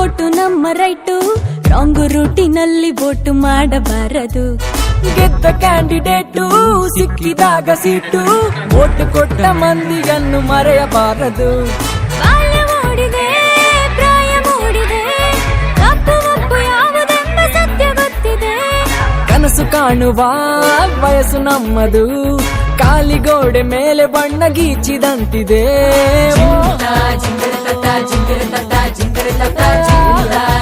Vote ನಮ್ಮ right. Wrong ರೂಟಿನಲ್ಲಿ vote ಮಾಡಬಾರದು. ಗೆದ್ದ ಕ್ಯಾಂಡಿಡೇಟು ಸಿಕ್ಕಿದಾಗ ಸೀಟು. ಓಟು ಕೊಟ್ಟ ಮಂದಿಯನ್ನು ಮರೆಯಬಾರದು. ಕನಸು ಕಾಣುವ ವಯಸ್ಸು ನಮ್ಮದು. ಕಾಲಿಗೋಡೆ ಮೇಲೆ ಬಣ್ಣ ಗೀಚಿದಂತಿದೆ. in the 13th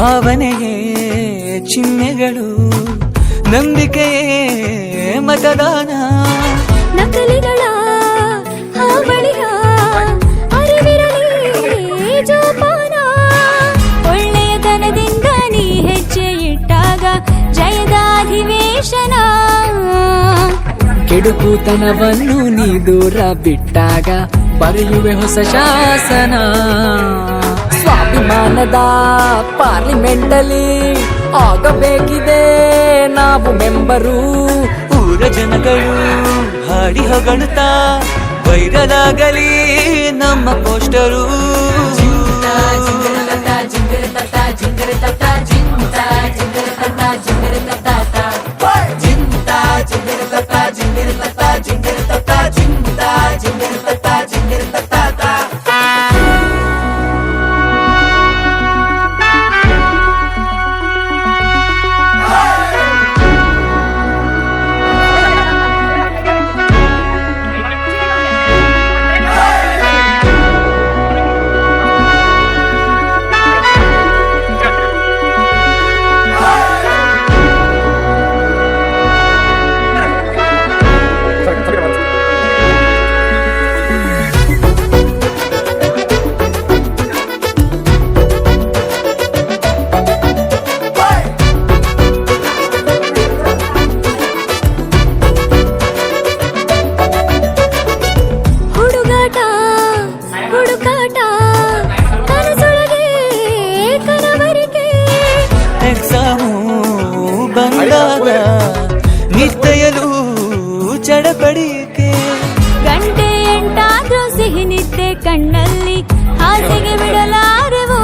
ಭಾವನೆಯೇ ಚಿಹ್ನೆಗಳು ನಂಬಿಕೆಯೇ ಮತದಾನ. ನಕಲಿಗಳ ಹಾವಳಿಯ ಅರಿವಿರಲಿ ಜೋಪಾನ. ಒಳ್ಳೆಯತನದಿಂದ ನೀ ಹೆಜ್ಜೆ ಇಟ್ಟಾಗ ಜಯದ ಅಧಿವೇಶನ. ಕೆಡುಕುತನವನ್ನು ನೀ ದೂರ ಬಿಟ್ಟಾಗ ಬರೆಯುವೆ ಹೊಸ ಶಾಸನ. ಸ್ವಾಭಿಮಾನದ ಪಾರ್ಲಿಮೆಂಟಲ್ಲಿ ಆಗಬೇಕಿದೆ. ನಾವು ಮೆಂಬರು. ಊರ ಜನಗಳು ಹಾಡಿ ಹೊಗಳುತ್ತಾ ವೈರಲಾಗಲಿ ನಮ್ಮ ಪೋಸ್ಟರು. ನಿದ್ದೆಯಲು ಚಡಪಡಿಕೆ ಗಂಟೆ ಎಂಟಾದ್ರೂ ಸಿಹಿ ನಿದ್ದೆ ಕಣ್ಣಲ್ಲಿ ಹಾಸಿಗೆ ಬಿಡಲಾರೆವು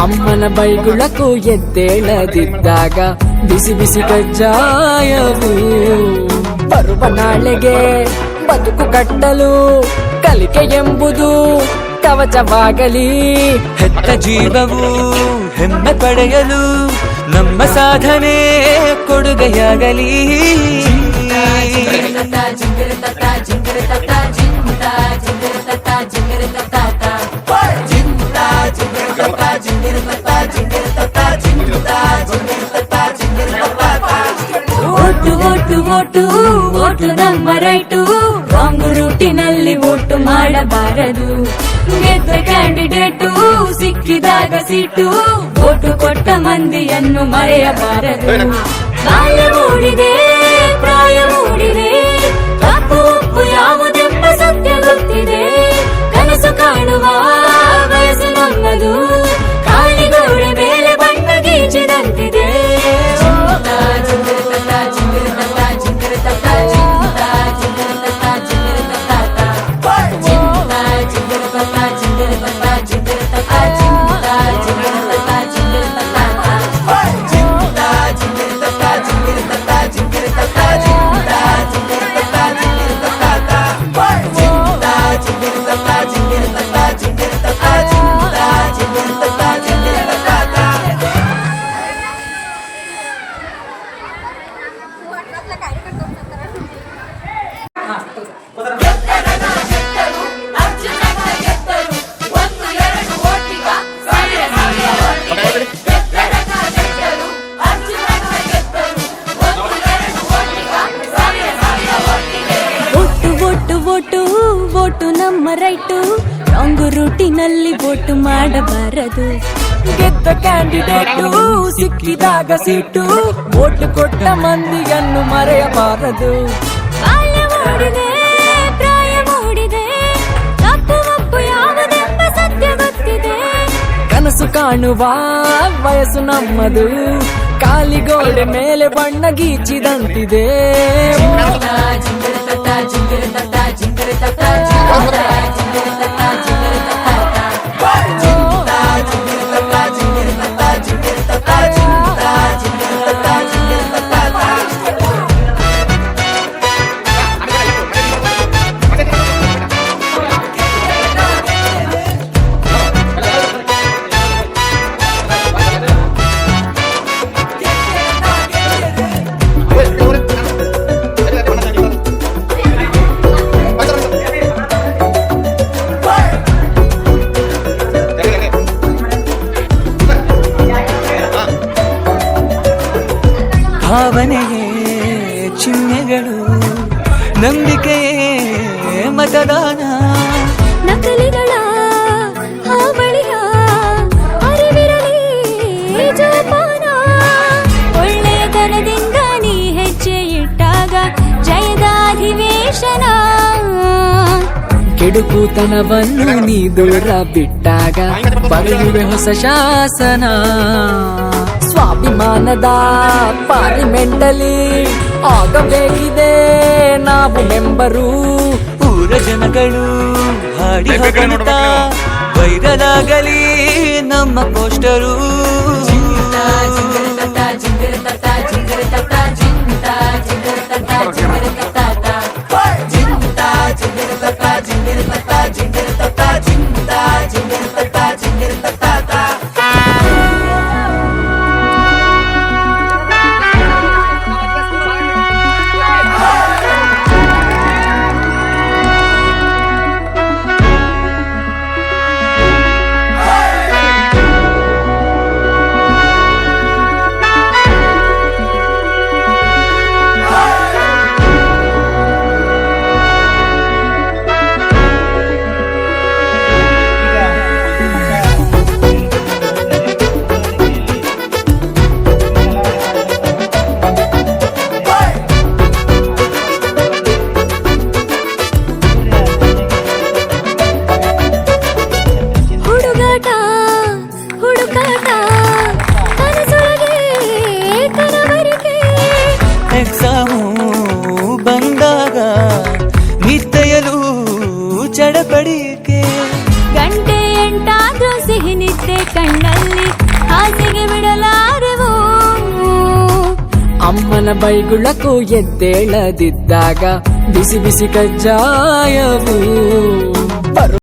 ಅಮ್ಮನ ಬೈಗುಳಕ್ಕೂ ಎದ್ದೇಳದಿದ್ದಾಗ ಬಿಸಿ ಬಿಸಿ ಕಜ್ಜಾಯವು ಬರುವ ನಾಳೆಗೆ ಬದುಕು ಕಟ್ಟಲು ಕಲಿಕೆ ಎಂಬುದು ಕವಚವಾಗಲಿ ಹೆತ್ತ ಜೀವವು ಹೆಮ್ಮೆ ಪಡೆಯಲು ನಮ್ಮ ಸಾಧನೆ ಕೊಡುಗೆಯಾಗಲಿ ಓಟು ಓಟು ಓಟು ಓಟು ನಮ್ಮ ರೈಟು ರಾಂಗ್ ರೂಟಿನಲ್ಲಿ ಓಟು ಮಾಡಬಾರದು ಗೆದ್ದ ಕ್ಯಾಂಡಿಡೇಟು ಸಿಕ್ಕಿದಾಗ ಸೀಟು ಓಟು ಕೊಟ್ಟ ಮಂದಿಯನ್ನು ಮರೆಯಬಾರದು ಬಾಲ್ಯ ಮೂಡಿದೆ ರಾಂಗು ರೂಟಿನಲ್ಲಿ ವೋಟು ಮಾಡಬಾರದು ಗೆದ್ದ ಕ್ಯಾಂಡಿಡೇಟು ಸಿಕ್ಕಿದಾಗ ಸೀಟು ಓಟು ಕೊಟ್ಟ ಮಂದಿಯನ್ನು ಮರೆಯಬಾರದು ಬಾಲ್ಯ ಮೂಡಿದೆ ಪ್ರಾಯ ಮೂಡಿದೆ ತಪ್ಪು ಒಪ್ಪು ಯಾವುದೆಂಬ ಸತ್ಯ ಗೊತ್ತಿದೆ ಕನಸು ಕಾಣುವ ವಯಸ್ಸು ನಮ್ಮದು ಕಾಲಿಗೋಡೆ ಮೇಲೆ ಬಣ್ಣ ಗೀಚಿದಂತಿದೆ ಭಾವನೆಯೇ ಚಿಹ್ನೆಗಳು ನಂಬಿಕೆಯೇ ಮತದಾನ. ನಕಲಿಗಳ ಹಾವಳಿಯ ಅರಿವಿರಲಿ ಜೋಪಾನ. ಒಳ್ಳೆಯತನದಿಂದ ನೀ ಹೆಜ್ಜೆ ಇಟ್ಟಾಗ ಜಯದ ಅಧಿವೇಶನ. ಕೆಡುಕುತನವನ್ನು ನೀ ದೂರ ಬಿಟ್ಟಾಗ ಬರೆಯುವೆ ಹೊಸ ಶಾಸನ. ಸ್ವಾಭಿಮಾನದ ಪಾರ್ಲಿಮೆಂಟಲ್ಲಿ ಆಗಬೇಕಿದೆ. ನಾವು ಮೆಂಬರು ಊರ ಜನಗಳು ಹಾಡಿ ವೈರಲ್ ಆಗಲಿ ನಮ್ಮ ಪೋಸ್ಟರು. ಚಡಪಡಿಕೆ ಗಂಟೆ ಎಂಟಾದ್ರೂ ಸಿಹಿ ನಿದ್ದೆ ಕಣ್ಣಲ್ಲಿ ಹಾಸಿಗೆ ಬಿಡಲಾರೆವು ಅಮ್ಮನ ಬೈಗುಳಕ್ಕೂ ಎದ್ದೇಳದಿದ್ದಾಗ ಬಿಸಿ ಬಿಸಿ ಕಜ್ಜಾಯವು ಬರು